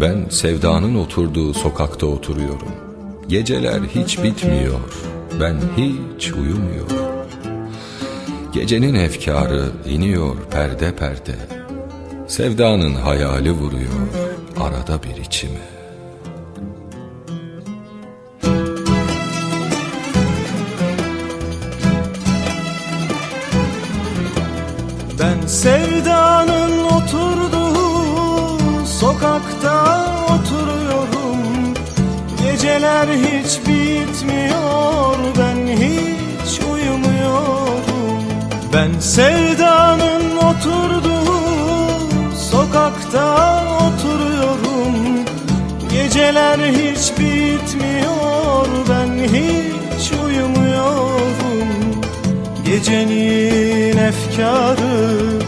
Ben sevdanın oturduğu sokakta oturuyorum. Geceler hiç bitmiyor. Ben hiç uyumuyorum. Gecenin efkarı iniyor perde perde. Sevdanın hayali vuruyor arada bir içime. Sevdanın oturduğu sokakta oturuyorum. Geceler hiç bitmiyor ben hiç uyumuyorum. Ben sevdanın oturduğu sokakta oturuyorum. Geceler hiç bitmiyor ben hiç uyumuyorum Gecenin efkarı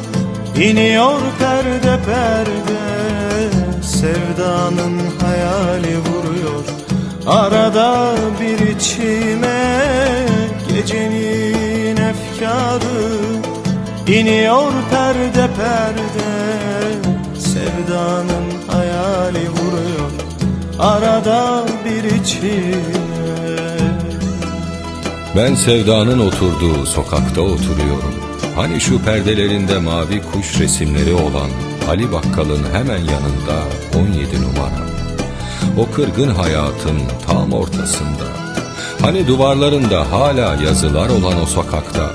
iniyor perde perde. Sevdanın hayali vuruyor arada bir içime. Gecenin efkarı iniyor perde perde. Sevdanın hayali vuruyor arada bir içime Ben sevdanın oturduğu sokakta oturuyorum. Hani şu perdelerinde mavi kuş resimleri olan Ali Bakkal'ın hemen yanında 17 numara. O kırgın hayatın tam ortasında. Hani duvarlarında hala yazılar olan o sokakta.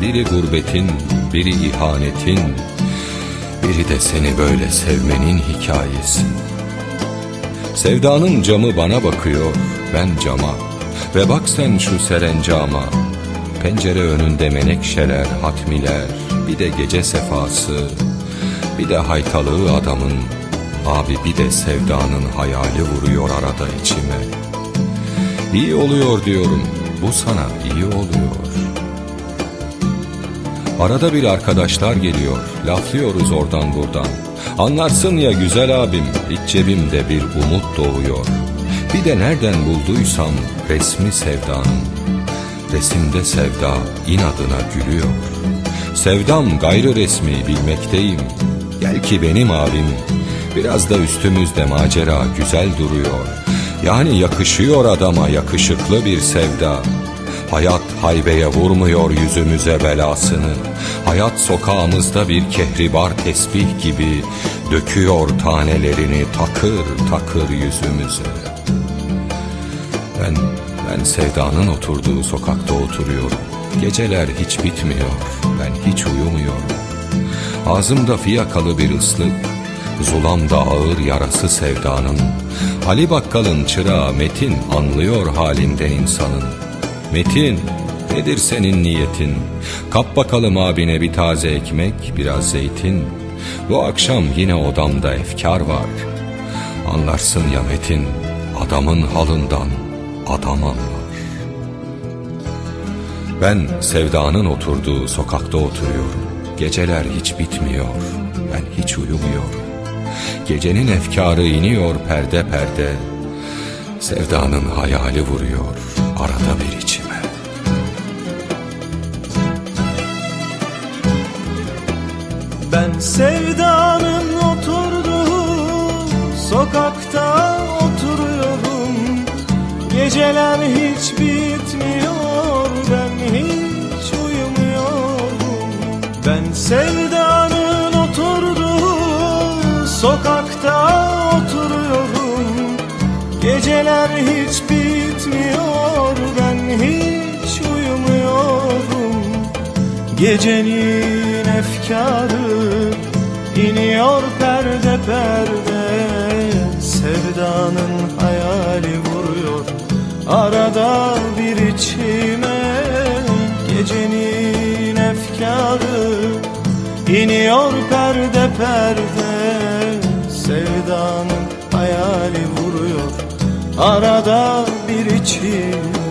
Biri gurbetin, biri ihanetin, biri de seni böyle sevmenin hikayesi. Sevdanın camı bana bakıyor, ben cama. Ve bak sen şu serencama. Pencere önünde menekşeler, hatmiler, bir de gece sefası, bir de haytalığı adamın, abi bir de sevdanın hayali vuruyor arada içime. İyi oluyor diyorum, bu sana iyi oluyor. Arada bir arkadaşlar geliyor, laflıyoruz oradan buradan. Anlarsın ya güzel abim, iç cebimde bir umut doğuyor. Bir de nereden bulduysam resmi sevdanın. Resimde sevda inadına gülüyor. Sevdam gayrı resmi bilmekteyim. Gel ki benim abim, biraz da üstümüzde macera güzel duruyor. Yani yakışıyor adama yakışıklı bir sevda. Hayat haybeye vurmuyor yüzümüze belasını. Hayat sokağımızda bir kehribar tesbih gibi döküyor tanelerini takır takır yüzümüze. Ben, sevdanın oturduğu sokakta oturuyorum. Geceler hiç bitmiyor, ben hiç uyumuyorum. Ağzımda fiyakalı bir ıslık, zulamda ağır yarası sevdanın. Ali Bakkal'ın çırağı Metin anlıyor halinden insanın. Metin, nedir senin niyetin? Kap bakalım abine bir taze ekmek, biraz zeytin. Bu akşam yine odamda efkar var. Anlarsın ya Metin, adamın halından adam anlar. Ben sevdanın oturduğu sokakta oturuyorum. Geceler hiç bitmiyor, ben hiç uyumuyorum. Gecenin efkarı iniyor perde perde. Sevdanın hayali vuruyor arada bir içime. Ben sevdanın oturduğu sokakta Geceler hiç bitmiyor ben hiç uyumuyorum. Ben sevdanın oturduğu sokakta oturuyorum. Geceler hiç bitmiyor ben hiç uyumuyorum. Gecenin efkarı iniyor perde perde Sevdanın hayali vuruyor arada bir içime Gecenin efkarı iniyor perde perde. Sevdanın hayali vuruyor. Arada bir içime